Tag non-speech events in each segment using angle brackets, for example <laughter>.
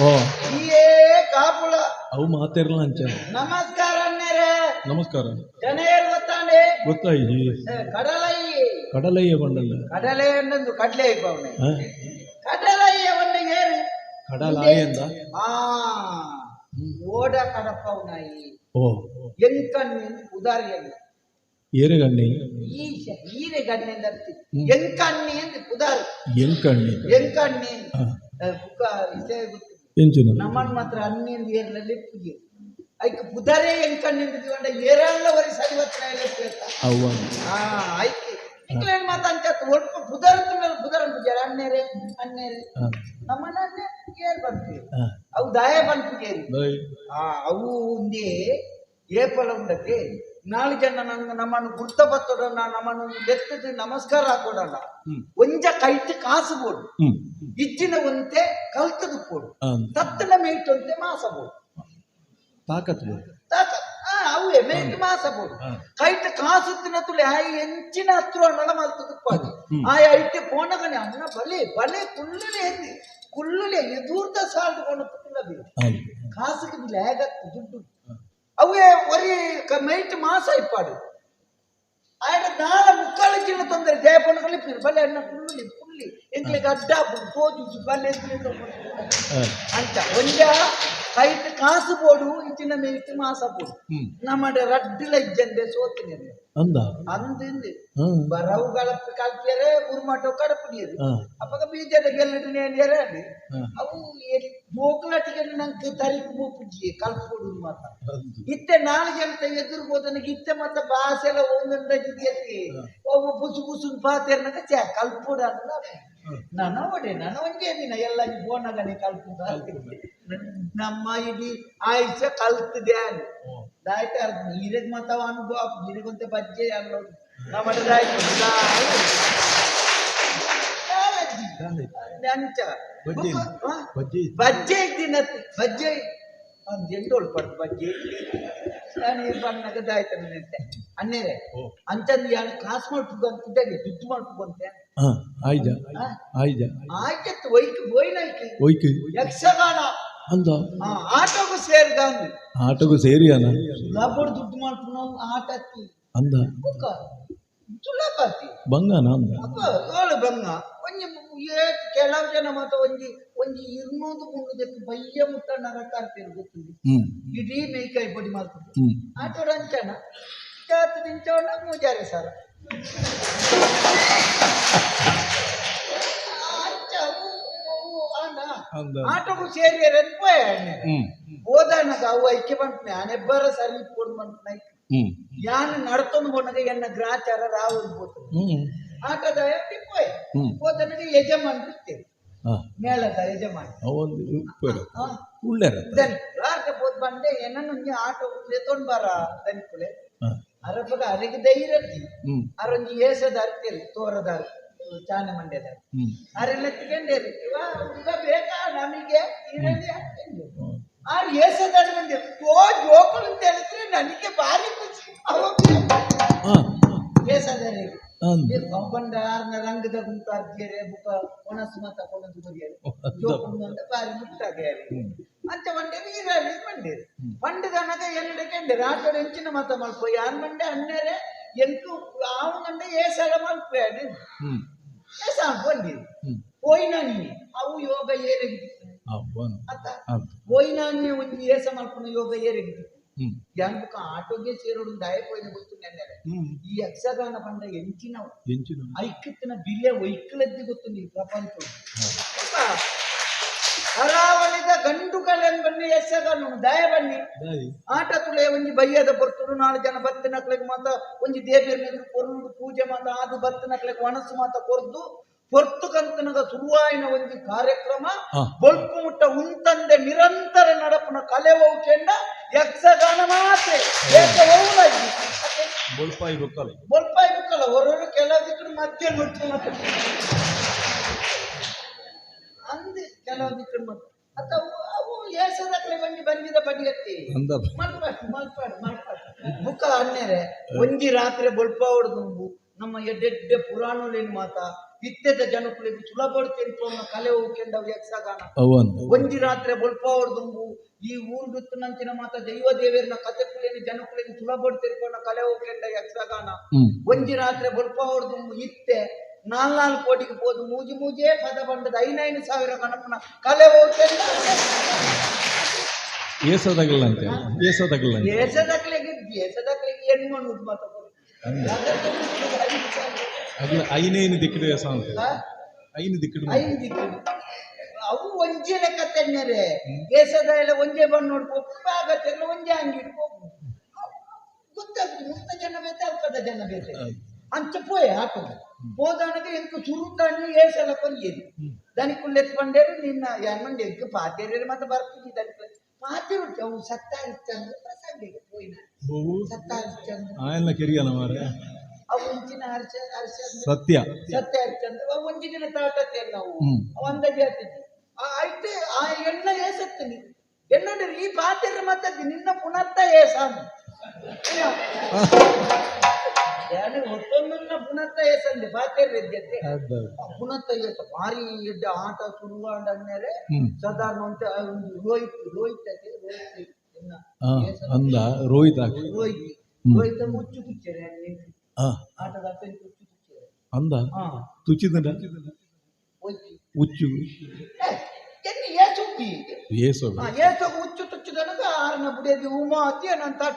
ಏ ಕಾಪುಳ. ಅವು ಮಾತಿರಲ್ಲ ಅಂಚೆ ನಮಸ್ಕಾರ ಅನ್ನೇರೆ ನಮಸ್ಕಾರ. ಜನ ಕಡಲೈ ಗೊತ್ತಾಂಡೆ ಗೊತ್ತಾಯಿ ಕಡಲಯ್ಯ ಕಡಲಯ್ಯ ಬಂಡಲ್ಲ ಕಡಲೆ ಅನ್ನೊಂದು ಕಡ್ಲೆ ಇಪ್ಪವನೆ ಹ? ಕಡಲಯ್ಯ ಒಂದು ಏರು ಕಡಲಾಯಂದ ಆ ಓಡ ಕಡಪವನಾಯಿ ಓ. ಎಂಕಣ್ಣಿ ಉದಾರಿಯಲ್ಲ ಏರೆಗಣ್ಣಿ. ಈಶ ಈರೆ ಗಣ್ಣಿಂದ ಹ್ಮ್. ಎಂಕಣ್ಣಿ ಅಂತ ಉದಾರಿ. ಎಂಕಣ್ಣಿ. ಎಂಕಣ್ಣಿ. ಬುಕ್ಕ ವಿಷಯ ಗೊತ್ತು ಎಂಚುನ. ನಮ್ಮನ್ ಮಾತ್ರ ಅನ್ನಿಂದ ಏರ್ಲಲ್ಲಿ ಪೂಜೆ. ಐಕ್ ಪುದರೇ ತಗೊಂಡ ಏರಲ್ಲ ವರಿ ಸರಿ ವಚನ ಹೇಳ್ತಾ ಅವ್ವ. ಆ ಐಕ್ ಇಂಗ್ಲೆಂಡ್ ಮಾತ ಅಂತ ಒಟ್ಟು ಪುದರ ಮೇಲೆ ಪುದರ ಪೂಜೆ ಅನ್ನೇರೆ ಅನ್ನೇರೆ ಹ. ನಮ್ಮನ್ನ ಅನ್ನೆ ಏರ್ ಬರ್ತೀವಿ. ಅವು ದಾಯ ಬಂದ್ ಪೂಜೇರಿ ಬೈ. ಆ ಅವು ಒಂದೇ ಏಪಲ ಉಂಡಕ್ಕೆ ನಾಳೆ ಜನ ನಮ್ಮನ್ನು ನಮ್ಮನ್ನು ಗುರ್ತಪತ್ತೋಡ ನಮ್ಮನ್ನು ಎತ್ತದ ನಮಸ್ಕಾರ ಹಾಕೋಡಲ್ಲ. ಒಂಜ ಕೈಟ್ ಕಾಸು ಬೋಡು ಇಜ್ಜಿನ ಒಂತೆ ಕಲ್ತದು ಕೊಡು ಹ. ತತ್ತನ ಮೇಯ್ಟ್ ಒಂತೆ ಮಾಸ ಬೋಡು ತಾಕತ್ ಆ ಅವೇ ಮೇಯ್ಟ್ ಮಾಸ ಬೋಡು ಕೈಟ್ ಕಾಸು ತಿನ್ನ ತುಳಿ ಆಯ್ ಎಂಚಿನ ಹತ್ರ ನಳ ಮಲ್ತದು ಪಾಡು ಹ್ಮ್. ಆಯ್ ಐಟೆ ಪೋನಗನೆ ಅನ್ನ ಬಲೆ ಬಲೆ ಕುಳ್ಳುಲೆ ಎಂದಿ ಕುಳ್ಳುಲೆ ಎದೂರ್ದ ಸಾಲ್ಟ್ ಕೊಂಡು. ಕಾಸಿಗೆ ಲೇಗತ್ತು ದುಡ್ಡು ಅವೇ ಒರಿ ಮೈಟ್ ಮಾಸ ಇಪ್ಪಾಡು ಆಯ್ತು ನಾಳ ಮುಕ್ಕಾಲು ಜಿಲ್ಲೆ ತೊಂದರೆ ಜಯಪಣ್ಣಗಳು ಇಪ್ಪಿರು ಬಲೆ ಅಣ್ಣ ಪುಳ್ಳಿ ಪುಳ್ಳಿ ಎಂಕ್ಲಿಗೆ ಅಡ್ಡ ಪೋಜು ಬಲೆ ಅಂತ ಒಂದ ಕೈಟ್ ಕಾಸು ಬೋಡು ಇತ್ತಿನ ಮೇಲೆ ಮಾಸ ಬೋಡು ನಮ್ಮಡೆ ರಡ್ಡಿ ರಡ್ಡಿಲ ಇಜ್ಜಂದೆ ಸೋತಿನ ಅಂದ? ಅಂದಿಂది ಬರವುಗಳ ಬರವು ಗಳಪ ಕಲ್ಪಿಯರೆ ಉರ್ಮಾಟೋ ಕಡಪಡಿಯರು ಹ. ಅಪ್ಪಗ ಬೀಜದ ಗೆಲ್ಲಡಿ ನೇಂದ್ಯಾರೆ ಅಲ್ಲಿ ಹ. ಅವು ಬೋಕಲಾಟಿಗೆ ನಂಗೆ ತರಿಕು ಬೋಪುಜ್ಜಿ ಕಲ್ಪುಡು ಮಾತ. ಇತ್ತೆ ನಾಲ್ಕು ಗಂಟೆ ಎದುರು ಹೋದನಿಗೆ ಇತ್ತೆ ಮತ್ತೆ ಭಾಷೆ ಎಲ್ಲ ಒಂದೊಂದು ಎತ್ತಿ. ಒಬ್ಬ ಬುಸು ಬುಸು ಪಾತೇರ್ನಾಗ ಚೆ ಕಲ್ಪುಡ ನನ್ನ ಒಡೆ ನನ್ನ ಒಂದೇ ದಿನ ಎಲ್ಲ ಬೋನಗನೆ ಕಲ್ಪುಡ ನಮ್ಮ ಇಡೀ ಆಯುಷ್ಯ ಕಲ್ತಿದೆ ಅಲ್ಲಿ. ದಾಯ್ತ ನೀರಿಗೆ ಮತ್ತವ ಅನುಭವ ನೀರಿಗಂತೆ ಬಜ್ಜೆ ಅನ್ನೋದು ಬಜ್ಜೆ? ಬಜ್ಜಿ ಬಜ್ಜೆ ಇದ್ದಿನ ಬಜ್ಜೆ ಒಂದು ಎಂಟು ಪಡ್ತು ಬಜ್ಜೆ ನಾನು ಈ ಬಣ್ಣಗ ದಾಯ್ತ ನಿಂತೆ. ಅನ್ನೇರೆ ಓ. ಅಂತಂದು ಯಾರು ಕ್ಲಾಸ್ ಮಾಡ್ಬೇಕು ಅಂತಿದ್ದಾಗ ದುಡ್ಡು ಮಾಡ್ಬೇಕು ಅಂತೆ ಆಯ್ತು. ಆಯ್ಜ ಆ? ಆಯ್ಜ ಆಯ್ತು. ಒಯ್ಕೆ ಒಯ್ಕೆ. ಯಕ್ಷಗಾನ. ಅಂದ ಆ, ಆಟೋಗೂ ಸೇರ್ಗಾಂದು ಆಟಗೂ ಸೇರಿಯಾನ ಸುಲಭಡ್ ದುಡ್ಡು ಮಾಡ್ಕೊಂಡು ಆಟ ಹತ್ತಿ ಅಂದ. ಬುಕ್ಕ. ಸುಲಭ ಹತ್ತಿ ಬಂಗಾನ ಅಂದ. ಏಳು ಬಂಗ. ಒಂಜಿ ಏ ಕೆಲವು ಜನ ಮಾತ್ರ ಒಂಜಿ ಒಂಜಿ ಇರ್ನೂದು ಮುನ್ನೂದಕ್ಕೆ ಬಯ್ಯ ಮುಟ್ಟ ನರಕಾರ ಗೊತ್ತಿದೆ ಹ್ಮ್. ಇಡೀ ಮೇಯ್ಕಾಯಿ ಪುಡಿ ಮಾಡ್ತದೆ ಹ್ಮ್. ಆಟೋ ರಂಚನ ಜಾತ ನಿಂಚೋಣ ಮೂಜಾರಿ ಸರ. ಆಟೋಗೂ ಸೇರಿ ರೆನ್ಪೋಯ ಹ್ಮ್. ಹೋದಾನಗ ಅವು ಐಕ್ಯ ಬಂಟ್ನೆ ಅನೆಬ್ಬರ ಸರಿ ಫೋನ್ ಬಂಟ್ನೆ ಯಾನು ನಡ್ತೊಂದು ಬಂದಾಗ ಎನ್ನ ಗ್ರಾಚಾರ ರಾವು ಬೋತು ಆಟದ ಹೋದನಿಗೆ ಯಜಮಾನ್ ಇರ್ತೇವೆ. ಮೇಳದ ಯಜಮಾನ್ ಉಳ್ಳೇರ ಬೋದ್ ಬಂದೆ ಏನೊಂದು ಆಟೋ ಎತ್ತೊಂಡ್ ಬಾರ ದನಿಕುಲೆ ಕುಳೆ ಅರಪಗ ಅರಿಗೆ ಧೈರ್ಯ ಅರೊಂದು ಏಸದ ಅರ್ತಿರಿ ತೋರದ ಚಾನೆ ಮಂಡ್ಯದ ಆರೆಲ್ಲ ಅರೆಲ್ಲ ಇವಾಗ ಈಗ ಬೇಕಾ? ನಮಗೆ? ಹ್ಮ್. ಆರು ಏಸದ ಬಂದೆ ತೋ ಜೋಕುಳು ಅಂತ ಹೇಳಿದ್ರೆ ನನಗೆ ಭಾರಿ ಖುಷಿ. ಏಸದಾರಿ ಕಂಬಂಡ ಆರ್ನ ರಂಗದ ಗುಂಪು ಅರ್ಜಿಯರೆ ಬುಕ ಮತ್ತ ಕೊಣದು ಬರಿಯರು ಜೋಕುಳು ಅಂತ ಬಾರಿ ಮುಟ್ಟಾಗ್ಯಾರಿ ಅಂಚ ಮಂಡ್ಯರು ಇರಲಿ ಮಂಡ್ಯರು ಮಂಡ್ಯದನಗ ಎರಡು ಕೆಂಡೆ ಆಟೋಡು ಹೆಂಚಿನ ಮತ ಮಾಡ್ಕೋ. ಆನ್ ಮಂಡ್ಯ ಎಂಟು ಆವು ಮಂಡ್ಯ ಮಲ್ಪೋಯಾಡು పోండి పోయినా అవు యోగ ఏరెగి పోయినా నీ ఏ సమర్పణ యోగ ఏరెగి దానికి ఆటోగే చేరుడు దాయపోయిన గుర్తుండే ఈ యక్షగాన పండ ఎంచినవు ఎంచిన ఐక్యతన బిల్లే ఒయ్యలద్ది గుర్తుంది ప్రపంచం ಎಂಚಿನ ಗಂಡು ಬಿಲೆ ಬನ್ನಿ ಯಕ್ಷಗಾನ ದಯ ಬನ್ನಿ. ಆಟ ತುಳೆ ಒಂಜಿ ಬಯ್ಯದ ಬರ್ತರು ನಾಳೆ ಜನ ಬತ್ತಿನಕ್ಲೆಗ್ ಮಾತ ಒಂಜಿ ಮೇಲೆ ಕೊರ್ದು ಪೂಜೆ ಮಾತ ಅದು ಬತ್ತಿನಕ್ಲೆಗ್ ಮನಸ್ಸು ಮಾತ ಕೊರ್ದು ಪೊರ್ತು ಕಂತನದ ಸುರುವಾಯಿನ ಒಂಜಿ ಕಾರ್ಯಕ್ರಮ. ಬೊಲ್ಪು ಮುಟ್ಟ ಉಂತಂದೆ ನಿರಂತರ ನಡಪನ ಕಲೆ ಕೆಂಡ ಯಕ್ಷಗಾನ ಮಾತೆ ಏಕ. ಅತ್ತೆ ಬೊಳ್ಪಾಯಿ ಗೊತ್ತಲ್ಲ ಬೊಲ್ಪಾಯಿ ಬುಕ್ಕಲ್ಲ ಹೊರರು ಮಧ್ಯ ಮತ್ತೆ ಅಂದೆ ಕೆಲವು ದಿಕ್ಕರು ಮತ್ತೆ ಅತ್ತ ಅವು ಏಸದಕ್ಲೆ ಬಂದು ಬಂದಿದ ಬಡಿಯತ್ತಿ ಮಲ್ಪಾಡು ಮಲ್ಪಾಡು ಮಲ್ಪಾಡು. ಬುಕ್ಕ ಅನ್ನೇರೆ ಒಂಜಿ ರಾತ್ರಿ ಬೊಲ್ಪ ಹೊಡೆದು ನಮ್ಮ ಎಡ್ಡೆಡ್ಡೆ ಪುರಾಣಲೇನು ಮಾತ ಇತ್ತೆದ ಜನಕ್ಕೆ ಸುಲಭ ತೆರಿಪೋನ ಕಲೆ ಹೋಗ್ಕೊಂಡವು ಯಕ್ಷಗಾನ. ಒಂಜಿ ರಾತ್ರಿ ಬೊಲ್ಪ ಈ ಈ ಊರುಗುತ್ತುನಂಚಿನ ಮಾತ ದೈವ ದೇವರನ್ನ ಕತೆ ಕುಲೇನಿ ಜನಕುಲೇನಿ ಸುಲಭ ತೆರಿಪೋನ ಕಲೆ ಹೋಗ್ಕೊಂಡ ಯಕ್ಷಗಾನ. ಒಂದಿ ಒಂಜಿ ರಾತ್ರಿ ಬೊಲ್ಪ ಇತ್ತೆ ನಾಲ್ನಾಲ್ಕು ಕೋಟಿಗೆ ಹೋದು ಮೂಜಿ ಮೂಜೇ ಪದ ಬಂಡದ ಐನೈದು ಸಾವಿರ ಗಣಪನ ಕಲೆ ಹೋಗ್ತೇನೆ ಏಸದಾಗಲ್ಲ ಅಂತೆ ಏಸದಾಗಲ್ಲ ಅಂತೆ ಮಾಡುದು ಐನೇನು ದಿಕ್ಕಿಡು ಏಸ ಅಂತ. ಐನು ದಿಕ್ಕಿಡು ಅವು ಒಂಜೆ ಲೆಕ್ಕ ತೆನ್ನರೆ ದೇಶದ ಎಲ್ಲ ಒಂಜೆ ಬಂದು ನೋಡ್ಬೇಕು ಆಗತ್ತೆಲ್ಲ ಒಂಜೆ ಅಂಗಡಿ ಗೊತ್ತಾಗ್ತದೆ ಮುಕ್ತ ಜನ ಬೇತೆ ಅಲ್ಪದ ಜನ ಬೇತೆ. ಅಂತ ಪೋಯ್ ಆಟೋ పోదానికి ఎంక చురుతాన్ని వేసేలా పని ఏది దానికి ఎత్తుకుండేరు నిన్న ఏమండి ఎగ్గు పాతేరు మాత్రం బరుతుంది దానికి పాతేరు అవు సత్తారిచ్చంద్ర ప్రసంగి పోయిన ಬಹು సత్తారిచ్చంద్ర ಆಯನ್ನ ಕಿರಿಯನ ಮಾರೆ ಅವು ఉంచిన ಹರ್ಷ ಹರ್ಷಂದ್ರ ಸತ್ಯ ಸತ್ಯ ಹರಿಶ್ಚಂದ್ರ ಅವು ಒಂಜಿನ ತಾಟತ್ತೆ ನಾವು ಹ್ಮ್. వంద జాతికి అయితే ఆ ఎన్న వేసత్తుని ఎన్నడు ఈ పాత్ర మద్దతు నిన్న పునర్త <laughs> ಯಾಣೆ ಹೊತ್ತೊಂದನ್ನ ಪುನತ್ತ ಏಸಲ್ಲಿ ಬಾತೇರಿ ಪುನತ್ತ ಏಸ ಭಾರಿ ಎಡ್ಡೆ ಆಟ ಸುರುವಾಂಡ ಮೇಲೆ ರೋಹಿತ್ ರೋಹಿತ್ ಅಂದ ರೋಹಿತ್ ರೋಹಿತ್. ರೋಹಿತ್ ಮುಚ್ಚು ಕುಚ್ಚರೆ ಆಟದ ಅಪ್ಪನ ಮುಚ್ಚು ಕುಚ್ಚರೆ ಅಂದ? ತುಚಿದ ಉಚ್ಚು ಏಸು ಏಸು. ಉಚ್ಚು ತುಚ್ಚಿದನಗ ಆರನ ಬುಡಿಯಲ್ಲಿ ಉಮಾ ಅತ್ತಿ ನನ್ನ ತಾಟ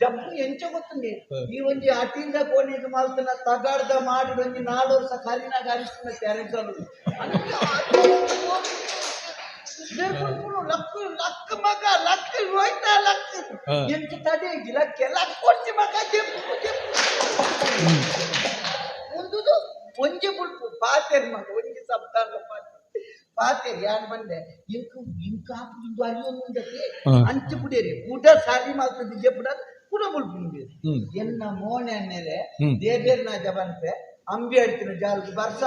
ಜಪ್ಪು ಎಂಚ ಗೊತ್ತುಂಡಿ ಈ ಒಂಜಿ ಅಟಿಂದ ಕೋಣಿಗೆ ಮಲ್ತನ ತಗಾಡ್ದ ಮಾಡಿ ಒಂಜಿ ನಾಲ್ಕು ವರ್ಷ ಕರಿನಾಗ ಅರಿಸ್ತನ ತೆರೆಗಲು ಲಕ್ ಲಕ್ ಮಗ ಲಕ್ ಹೋಯ್ತಾ ಲಕ್ ಹಾ. ಎಂಚ ತಡೆ ಲಕ್ಕೆ ಲಕ್ ಕೊಡ್ತಿ ಮಗ ಜಪ್ಪು ಜಪ್ಪು ಮುಂದುದು ಒಂಜಿ ಬುಲ್ಪು ಪಾತೆರ್ ಮಗ ಒಂಜಿ ಸಪ್ತಾಹ ಪಾತೆ ಪಾತೆರ್ ಯಾನ್ ಬಂದೆ ಇಂಕ ಇಂಕ ಇಂದು ಅರಿಯೊಂದುಂದಕ್ಕೆ ಹಾ. ಅಂಚು ಬಿಡೇರಿ ಊಟ ಸಾರಿ ಮಾತ್ರ ಜಪ್ಪುಡ ಕೂಡ ಬುಲ್ಪು ಹ್ಮ್ ಎನ್ನ ಮೋನೆ ಅನ್ನೆಲೆ ಹ್ಮ್. ದೇಬೇರ್ ನಾ ಜಬನ್ಪೆ ಅಂಬಿ ಅಡ್ತಿನ ಜಾಲ್ಗೆ ಬರ್ಸ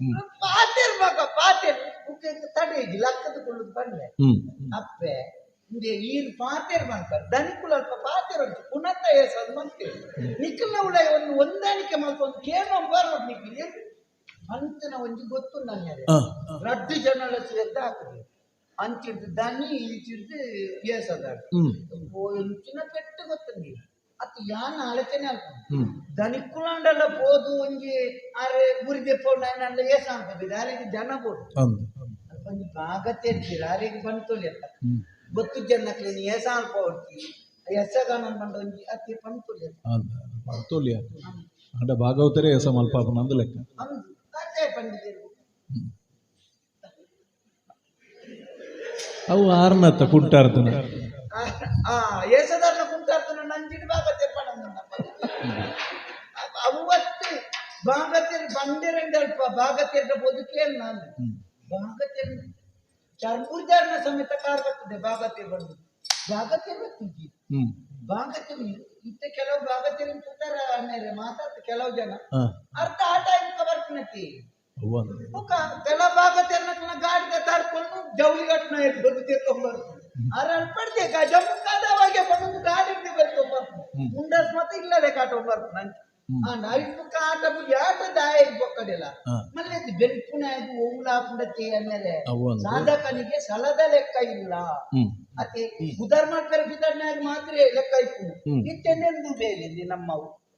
ಹ್ಮ್ ಪಾತೆರ್ ಮಗ ಪಾತೆರ್ ಉಕ್ಕೆ ತಡೆ ಲಕ್ಕದ ಕೊಳ್ಳುದು ಬಂದೆ ಹ್ಮ್ ಅಪ್ಪೆ ಇಂದೆ ಈರ್ ಪಾತೆರ್ ಬಂತ ದನಿಕುಲ ಅಲ್ಪ ಪಾತೆರ್ ಉಂಟು ಪುನಃ ಏಸದ್ ಮಂತೆ ನಿಖಿಲ್ನ ಉಳ ಒಂದು ಹೊಂದಾಣಿಕೆ ಮಾಡ್ಕೊಂಡು ಒಂದು ಕೇನೋ ಬರೋದು ನಿಖಿಲ್ ಅಂತಿನ ಒಂಜಿ ಗೊತ್ತು ನನ್ನ ಆ, ರಡ್ಡು ಜನಲ ಸೇರ್ದ ಹಾಕುದು ಅಂಚಿಡ್ದು ದನಿ ಇಂಚಿಡ್ದು ಏಸದ ಹ್ಮ್ ಒಂಚಿನ ಪೆಟ್ಟು ಗೊತ್ತಂಡಿ ಅತ್ತು ಯಾನ ಆಲೋಚನೆ ಆಗ್ತದೆ ಹ್ಮ್ ದನಿಕುಲಾಂಡಲ್ಲ పోదు ಒಂಜಿ ಆರೆ ಗುರಿ ದೆಪ್ಪೋಂಡ ನನ್ನ ಏಸ ಆಗ್ತದೆ ಅಲ್ಲಿಗೆ ಜನ ಬೋದು ಅಂದ ಒಂಜಿ ಭಾಗ ತೆರ್ತೀರ ಅಲ್ಲಿಗೆ ಬಂತೊಲಿ ಅಂತ ಹ್ಮ್ ಗೊತ್ತು ಜನಕ್ಕೆ ನೀ ಏಸ ಅನ್ಕೋಡ್ತಿ ಎಸಗಾನ ಬಂದ ಒಂಜಿ ಅತಿ ಬಂತೊಲಿ ಅಂತ ಅಂದ ತೋಲಿಯ ಅಂಡ ಭಾಗವತರೇ ಏಸ ಮಲ್ಪಾಪ ನಂದು ಲೆಕ್ಕ ಅಂದು ಅವು ಆರ್ನತ್ತ ಕುಂಟಾರ್ತನ. ಏಸದಾರ್ನ ಕುಂಟಾರ್ತನ ನಂಜಿನ ಭಾಗ ತೆಪ್ಪಣ ಅವತ್ತು ಭಾಗತೆರ್ ಬಂದಿರಂಡ ಅಲ್ಪ ಭಾಗತೆರ್ದ ಬದುಕೇನು ನಾನು. ಹ್ಮ್. ಭಾಗತೆರ್ ಚರ್ಮುರ್ದಾರ್ನ ಸಮೇತ ಕಾರ್ ಬರ್ತದೆ ಭಾಗತೆರ್ ಬಂದು. ಭಾಗತೆರ್ ಬರ್ತಿದ್ದಿ ಹ್ಮ್. ಭಾಗತೆರ್ ಇತ್ತ ಕೆಲವು ಭಾಗತೆರ್ ತುತ್ತಾರ ಅನ್ನೇರೆ ಮಾತಾಡ್ತ ಕೆಲವು ಜನ. ಅರ್ಥ ಆಟ ಇಂಕ ಬರ್ತಿನತಿ ಭಾಗ ತಾರ್ಕೊಂಡು ಬಂದು ಗಾಡಿ ಇಲ್ಲದೆ ಆ ಸಾಧಕನಿಗೆ ಸಲದ ಲೆಕ್ಕ ಇಲ್ಲ. ಅತಿ ಉದರ್ಮ ಕರ್ಬಿದಣ್ಣಾಗ ಮಾತ್ರ ಲೆಕ್ಕ ಇತ್ತು. ಇತ್ತೆಂದೆಂದು ಬೇಲಿ ನಮ್ಮವು.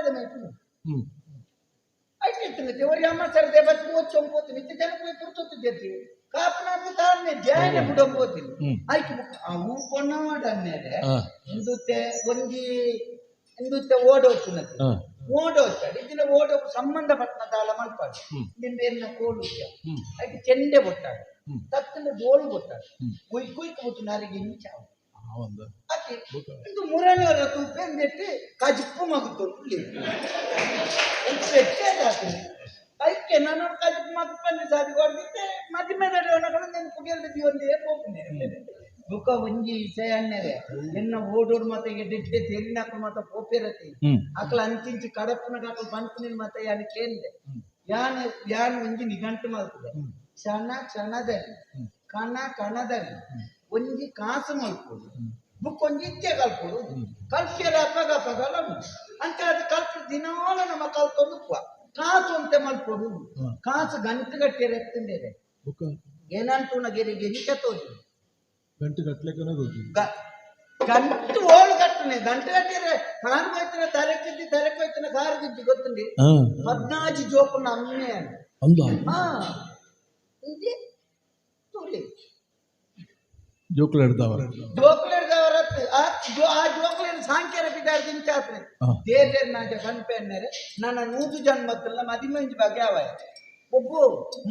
वेळ माहिती ऐकले तुम्ही तेवढी आम्हाला सर देवात पोच चंपवत मी ते त्याला काही पुरतो देते ಕಾಪನಾದ ತಾಳ್ಮೆ ಧ್ಯಾನ ಬಿಡಬೋದಿಲ್ಲ ಆಯ್ಕೆ ಅವು ಕೊನ್ನವಾಡ ಮೇಲೆ ಹಿಂದುತ್ತೆ ಒಂದಿ ಹಿಂದುತ್ತೆ ಓಡೋಚುನತ್ತೆ ಓಡೋಚಾಡಿ ಇದನ್ನ ಓಡೋ ಸಂಬಂಧ ಪಟ್ಟಣ ತಾಳ ಮಲ್ಪಾಡು ನಿಂಬೆಯನ್ನ ಕೋಲು ಅದಕ್ಕೆ ಚೆಂಡೆ ಬೊಟ್ಟಾಡು. ತತ್ತನ್ನು ಡೋಳು ಬೊಟ್ಟಾಡು. ಕುಯ್ ಕುಯ್ಕ ಬುಟ್ಟು ನಾರಿಗೆ ಇಂಚಾವು ಅವಂದ ಇಂದು ಮುರಳರ ತುಪ್ಪೇನ್ ಬೆಟ್ಟಿ ಕಾಜಿಪ್ಪು ಮಗುತ್ತೊಂದು ಬೆಟ್ಟೆ ಅದಕ್ಕೆ ನಾನು ಕಾಜಿಪ್ಪು ಮಗು ಬಂದು ಸಾಧಿ ಕೊಡ್ತಿದ್ದೆ ಮದುವೆ ನಡೆಯೋಣಗಳು ನಾನು ಕುಡಿಯಲ್ದಿ ಒಂದೇ ಹೋಗ್ತೇನೆ? ದುಃಖ ಒಂಜಿ ವಿಷಯಣ್ಣರೆ ಎನ್ನ ಓಡೋಡ್ ಮತ್ತೆ ಎಡ್ಡೆ ತೆರಿನಾಕ ಮತ್ತೆ ಪೋಪಿರತಿ ಅಕ್ಲ ಅಂಚಿಂಚಿ ಕಡಪನ ಕಾಕಲ್ ಬಂತಿನ ಮತ್ತೆ ಯಾನ್ ಕೇಂದ್ರೆ ಯಾನ್ ಯಾನ್ ಒಂಜಿ ನಿಘಂಟು ಮಾಡ್ತದೆ. ಕ್ಷಣ ಕ್ಷಣದಲ್ಲಿ ಕಣ ಕಣದಲ್ಲಿ ಒಂಜಿ ಕಾಸು ಮಲ್ಪುಡು ಬುಕ್ ಒಂಜಿ ಇತ್ತೆ ಕಲ್ಪುಡು ಕಲ್ಪಿಯರ ಪಗ ಪಗಲ ಅಂತ ಅದು ಕಲ್ಪ ದಿನಾಲ ನಮ್ಮ ಕಲ್ಪೊಂದು ಕಾಸು ಅಂತ ಮಲ್ಪುಡು ಕಾಸು ಗಂಟು ಗಟ್ಟಿಯರ ಎತ್ತಿಂದೇವೆ ಏನಂತೂ ನಗೆರಿಗೆ ನಿಜ ತೋಜು ಗಂಟು ಗಟ್ಟಲೆಕ್ಕನ ತೋಜು ಗಂಟು ಓಳು ಕಟ್ಟನೆ ಗಂಟು ಕಟ್ಟಿದ್ರೆ ಕಾರು ಹೋಯ್ತಿನ ತರಕಿದ್ದಿ ತರಕ ಹೋಯ್ತಿನ ಕಾರ್ ಗಿಜ್ಜಿ ಗೊತ್ತುಂಡಿ ಪದ್ನಾಜಿ ಜೋಪುನ ಅಮ್ಮೆ ಅಂದ ಹಾ ಇದೆ ತೋಲಿ ಜೋಕುಲ ಹಿಡ್ದವರ ಜೋಕುಲ ಹಿಡ್ದವರ ಆ ಜೋಕುಲಿನ ಸಾಂಖ್ಯರ ಬಿದ್ದಾರ್ದಿನ ಚಾತ್ರೆ. ದೇವರ ನಾಜ ಕನ್ಪೆಣ್ಣರೆ ನನ್ನ ನೂತು ಜನ್ಮತ್ತಲ್ಲ ಮದಿಮೆಂಜ್ ಬಗ್ಗೆ ಅವ. ಒಬ್ಬ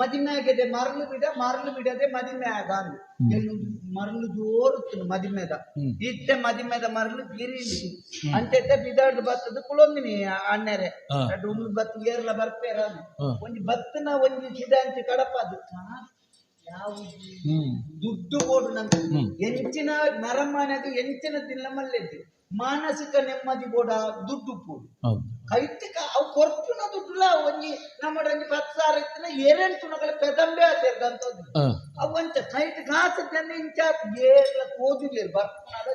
ಮದಿಮೆ ಆಗದೆ ಮರಳು ಬಿಡ ಮರಳು ಬಿಡದೆ ಮದಿಮೆ ಆಗ ಅಂದು ಎನ್ನು ಮರಳು ಜೋರುತ್ತನು ಮದಿಮೆದ. ಇತ್ತೆ ಮದಿಮೆದ ಮರಳು ಗಿರಿ ಅಂತೆತ್ತೆ ಬಿದಾಡ್ದು ಬತ್ತದು ಕುಳೊಂದಿನಿ ಅಣ್ಣರೆ. ಒಂದು ಬತ್ತು ಏರ್ಲ ಬರ್ಪೇರ ಒಂದು ಬತ್ತನ ಒಂದು ಸಿದ ಅಂತ ಕಡಪದು ದುಡ್ಡು ಬೋಡು ನಂತ. ಎಂಚಿನ ಅದು ಎಂಚಿನ ತಿನ್ನಮಲ್ಲೆದ್ದು ಮಾನಸಿಕ ನೆಮ್ಮದಿ ಬೋಡ ದುಡ್ಡು ಪೋಡು. ಕೈತಿಕ ಅವು ಕೊರ್ಪುನ ದುಡ್ಡುಲ ಒಂಜಿ ನಮ್ಮಡೊಂಜಿ ಪತ್ತು ಸಾವಿರ ಇತ್ತಿನ ಏರೆಂಟು ತುಣಗಳ ಪೆದಂಬೆ ಆತೇರ್ದಂತದ್ದು ಅವು ಅವಂತ ಕೈಟ್ ಕಾಸು ತಂದೆ ಇಂಚ ಏರ್ಲ ಕೋದಿಲೇರು ಬರ್ಪುನಾದ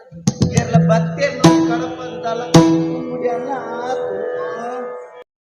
ಏರ್ಲ ಬತ್ತೇರ್ ನೋಡಿ ಕಡಪಂತಲ್ಲ ಮುಡಿಯಲ್ಲ ಆತು